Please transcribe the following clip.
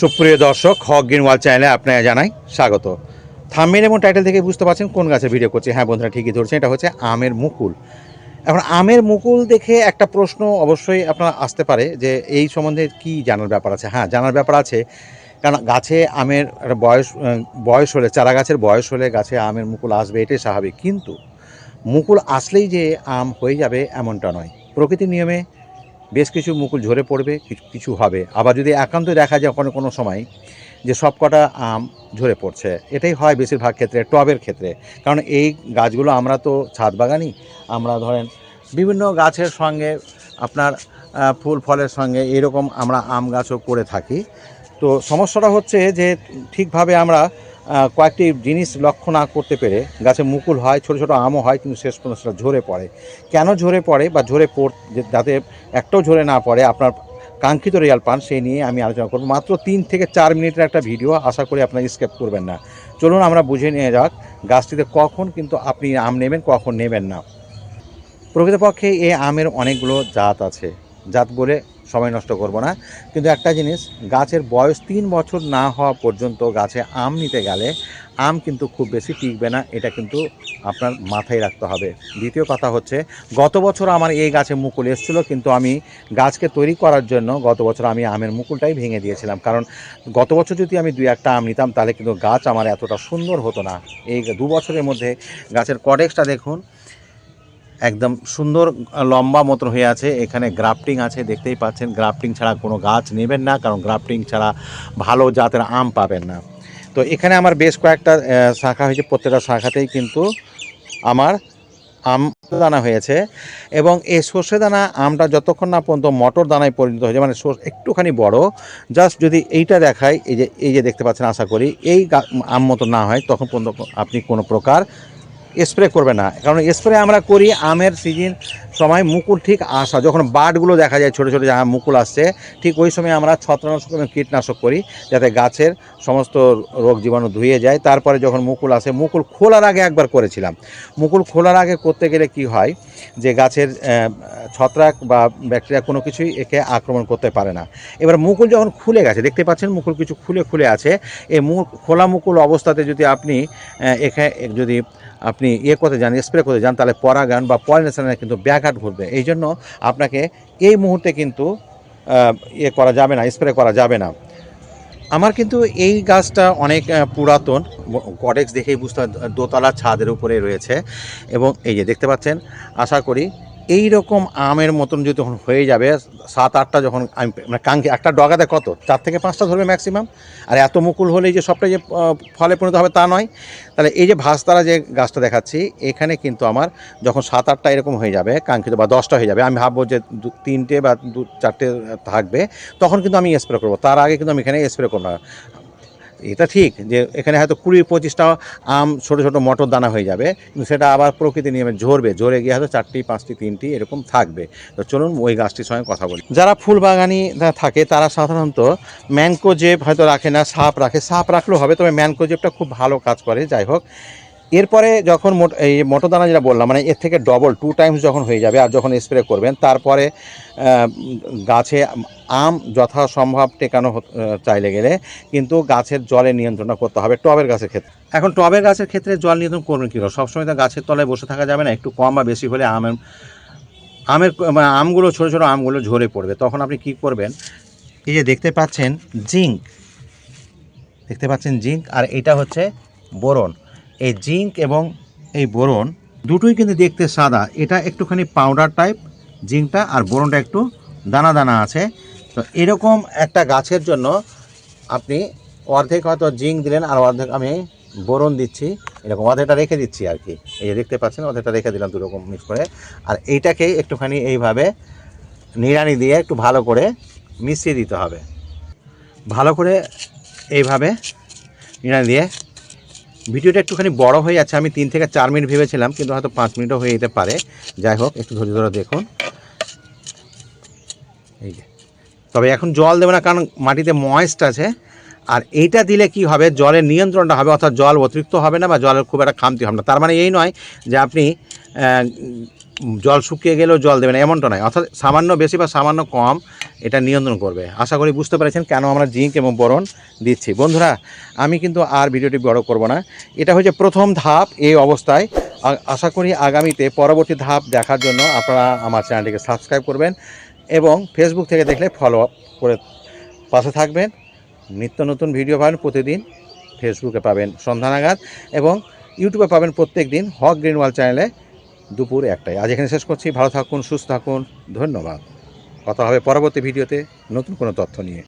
সুপ্রিয় দর্শক, হক গ্রিন ওয়াল চ্যানেলে আপনাকে জানাই স্বাগত। থাম্বেল এবং টাইটেল থেকে বুঝতে পারছেন কোন গাছের ভিডিও করছি। হ্যাঁ বন্ধুরা, ঠিকই ধরছেন, এটা হচ্ছে আমের মুকুল। এখন আমের মুকুল দেখে একটা প্রশ্ন অবশ্যই আপনার আসতে পারে যে এই সম্বন্ধে কি জানার ব্যাপার আছে? হ্যাঁ জানার ব্যাপার আছে, কারণ গাছে আমের বয়স বয়স হলে, চারা গাছের বয়স হলে গাছে আমের মুকুল আসবে, এটাই স্বাভাবিক। কিন্তু মুকুল আসলেই যে আম হয়ে যাবে এমনটা নয়। প্রকৃতির নিয়মে বেশ কিছু মুকুল ঝরে পড়বে, কিছু কিছু হবে। আবার যদি একান্ত দেখা যায় কোনো কোনো সময় যে সব কটা আম ঝরে পড়ছে, এটাই হয় বেশিরভাগ ক্ষেত্রে, টবের ক্ষেত্রে। কারণ এই গাছগুলো আমরা তো ছাদ বাগানই, আমরা ধরেন বিভিন্ন গাছের সঙ্গে আপনার ফুল ফলের সঙ্গে এরকম আমরা আম গাছও করে থাকি। তো সমস্যাটা হচ্ছে যে ঠিকভাবে আমরা কয়েকটি জিনিস লক্ষ্য না করতে পেরে গাছে মুকুল হয়, ছোট ছোট আমও হয়, কিন্তু শেষ পর্যন্ত সেটা ঝরে পড়ে। কেন ঝরে পড়ে বা ঝরে পড় যাতে একটাও ঝরে না পড়ে, আপনার কাঙ্ক্ষিত রেজাল্ট পান সেই নিয়ে আমি আলোচনা করব। মাত্র তিন থেকে চার মিনিটের একটা ভিডিও, আশা করি আপনারা স্কেপ করবেন না। চলুন আমরা বুঝে নিয়ে যাক গাছটিতে কখন কিন্তু আপনি আম নেবেন, কখন নেবেন না। প্রকৃতপক্ষে এই আমের অনেকগুলো জাত আছে। জাত বলে সময় নষ্ট করব না। কিন্তু একটা জিনিস, গাছের বয়স তিন বছর না হওয়া পর্যন্ত গাছে আম নিতে গেলে আম কিন্তু খুব বেশি টিকবে না, এটা কিন্তু আপনার মাথায় রাখতে হবে। দ্বিতীয় কথা হচ্ছে, গত বছর আমার এই গাছে মুকুল এসেছিল, কিন্তু আমি গাছকে তৈরি করার জন্য গত বছর আমি আমের মুকুলটাই ভেঙে দিয়েছিলাম। কারণ গত বছর যদি আমি দুই একটা আম নিতাম, তাহলে কিন্তু গাছ আমার এতটা সুন্দর হতো না। এই দু বছরের মধ্যে গাছের কডেক্সটা দেখুন একদম সুন্দর লম্বা মতন হয়ে আছে। এখানে গ্রাফটিং আছে, দেখতেই পাচ্ছেন। গ্রাফটিং ছাড়া কোনো গাছ নেবেন না, কারণ গ্রাফটিং ছাড়া ভালো জাতের আম পাবেন না। তো এখানে আমার বেশ কয়েকটা শাখা হয়েছে, প্রত্যেকটা শাখাতেই কিন্তু আমার আম দানা হয়েছে। এবং এই সর্ষে দানা আমটা যতক্ষণ না পর্যন্ত মটর দানায় পরিণত হয়েছে মানে সর- একটুখানি বড় জাস্ট যদি এইটা দেখায় এই যে এই যে দেখতে পাচ্ছেন, আশা করি, এই আম মতো না হয়, তখন পর্যন্ত আপনি কোনো প্রকার স্প্রে করবে না। কারণ স্প্রে আমরা করি আমের সিজন সময় মুকুল ঠিক আসা। যখন বাটগুলো দেখা যায় ছোটো ছোটো আম মুকুল আসছে, ঠিক ওই সময় আমরা ছত্রনাশক এবং কীটনাশক করি যাতে গাছের সমস্ত রোগ জীবাণু ধুয়ে যায়। তারপরে যখন মুকুল আসে, মুকুল খোলার আগে একবার করেছিলাম। মুকুল খোলার আগে করতে গেলে কি হয় যে গাছের ছত্রাক বা ব্যাকটেরিয়া কোনো কিছুই একে আক্রমণ করতে পারে না। এবার মুকুল যখন খুলে গেছে, দেখতে পাচ্ছেন মুকুল কিছু খুলে খুলে আছে। এই মুখ খোলা মুকুল অবস্থাতে যদি আপনি এখানে যদি আপনি ইয়ে করতে যান, স্প্রে করতে যান, তাহলে পরাগায়ন বা পলিনেশনের কিন্তু ব্যাঘাত ঘটবে। এই জন্য আপনাকে এই মুহূর্তে কিন্তু ইয়ে করা যাবে না, স্প্রে করা যাবে না। আমার কিন্তু এই গাছটা অনেক পুরাতন কডেক্স দেখেই বুঝতে দোতলা ছাদের উপরে রয়েছে। এবং এই যে দেখতে পাচ্ছেন, আশা করি এই রকম আমের মতন যদি তখন হয়ে যাবে, সাত, আটটা যখন আমি মানে কাঙ্ক্ষি, একটা ডগাতে কত? চার থেকে পাঁচটা ধরবে ম্যাক্সিমাম আর এত মুকুল হলেই যে সবটাই যে ফলে পরিণত হবে তা নয়। তাহলে এই যে ভাস্তারা যে গাছটা দেখাচ্ছি, এখানে কিন্তু আমার যখন সাত, আটটা এরকম হয়ে যাবে, কাঙ্ক্ষিত বা দশটা হয়ে যাবে, আমি ভাববো যে দু, তিনটে বা দু, চারটে থাকবে, তখন কিন্তু আমি স্প্রে করব। তার আগে কিন্তু আমি এখানে স্প্রে করব না। এটা ঠিক যে এখানে হয়তো কুড়ি, পঁচিশটা আম, ছোটো ছোটো মটর দানা হয়ে যাবে, কিন্তু সেটা আবার প্রকৃতি নিয়মে ঝরবে, ঝরে গিয়ে হয়তো চারটি, পাঁচটি, তিনটি এরকম থাকবে। তো চলুন ওই গাছটির সঙ্গে কথা বলি। যারা ফুল বাগানি থাকে, তারা সাধারণত ম্যানকোজেব হয়তো রাখে না, সাপ রাখে। সাপ রাখলেও হবে, তবে ম্যানকোজেবটা খুব ভালো কাজ করে। যাই হোক এরপরে যখন মোট এই মটর দানা যেটা বললাম মানে এর থেকে ডবল টু টাইমস যখন হয়ে যাবে আর যখন স্প্রে করবেন, তারপরে গাছে আম যথাসম্ভব টেকানো চাইলে গেলে কিন্তু গাছের জলে নিয়ন্ত্রণ করতে হবে টবের গাছের ক্ষেত্রে। এখন টবের গাছের ক্ষেত্রে জল নিয়ন্ত্রণ করবেন কী সবসময় তো গাছের তলায় বসে থাকা যাবে না, একটু কম বা বেশি হলে আমের আমের মানে আমগুলো, ছোটো ছোটো আমগুলো ঝরে পড়বে। তখন আপনি কি করবেন? এই যে দেখতে পাচ্ছেন জিঙ্ক। দেখতে পাচ্ছেন জিঙ্ক, আর এটা হচ্ছে বোরন। এই জিঙ্ক এবং এই বোরন দুটোই কিন্তু দেখতে সাদা। এটা একটুখানি পাউডার টাইপ জিঙ্কটা আর বোরনটা একটু দানা দানা আছে। তো এরকম একটা গাছের জন্য আপনি অর্ধেক হয়তো জিঙ্ক দিলেন আর অর্ধেক আমি বোরন দিচ্ছি। এরকম অর্ধেকটা রেখে দিচ্ছি আর কি। এই যে দেখতে পাচ্ছেন, অর্ধেকটা রেখে দিলাম দুরকম মিক্স করে। আর এইটাকে একটুখানি এইভাবে নিড়ানি দিয়ে একটু ভালো করে মিশিয়ে দিতে হবে। ভালো করে এইভাবে নিড়ানি দিয়ে ভিডিওটা একটুখানি বড় হয়ে যাচ্ছে। আমি তিন থেকে চার মিনিট ভেবেছিলাম, কিন্তু হয়তো পাঁচ মিনিটও হয়ে যেতে পারে। যাই হোক, একটু ধৈর্য ধরে দেখুন। এই যে। তবে এখন জল দেবে না, কারণ মাটিতে ময়েস্ট আছে। আর এইটা দিলে কি হবে? জলের নিয়ন্ত্রণটা হবে, অর্থাৎ জল অতিরিক্ত হবে না বা জলের খুব একটা খামতি হবে না। তার মানে এই নয় যে আপনি জল শুকিয়ে গেলেও জল দেবেন, এমনটা নয়। অর্থাৎ সামান্য বেশি বা সামান্য কম এটা নিয়ন্ত্রণ করবে। আশা করি বুঝতে পেরেছেন কেন আমরা জিঙ্ক এবং বরণ দিচ্ছি। বন্ধুরা, আমি কিন্তু আর ভিডিওটি বড় করব না। এটা হচ্ছে প্রথম ধাপ এই অবস্থায়। আশা করি আগামীতে পরবর্তী ধাপ দেখার জন্য আপনারা আমার চ্যানেলটিকে সাবস্ক্রাইব করবেন এবং ফেসবুক থেকে দেখলে ফলো আপ করে পাশে থাকবেন। নিত্য নতুন ভিডিও পাবেন প্রতিদিন ফেসবুকে পাবেন সন্ধানাগাদ এবং ইউটিউবে পাবেন প্রত্যেক দিন হক গ্রিনওয়াল চ্যানেলে দুপুর একটাই আজ এখানে শেষ করছি, ভালো থাকুন, সুস্থ থাকুন, ধন্যবাদ। কথা হবে পরবর্তী ভিডিওতে নতুন কোনো তথ্য নিয়ে।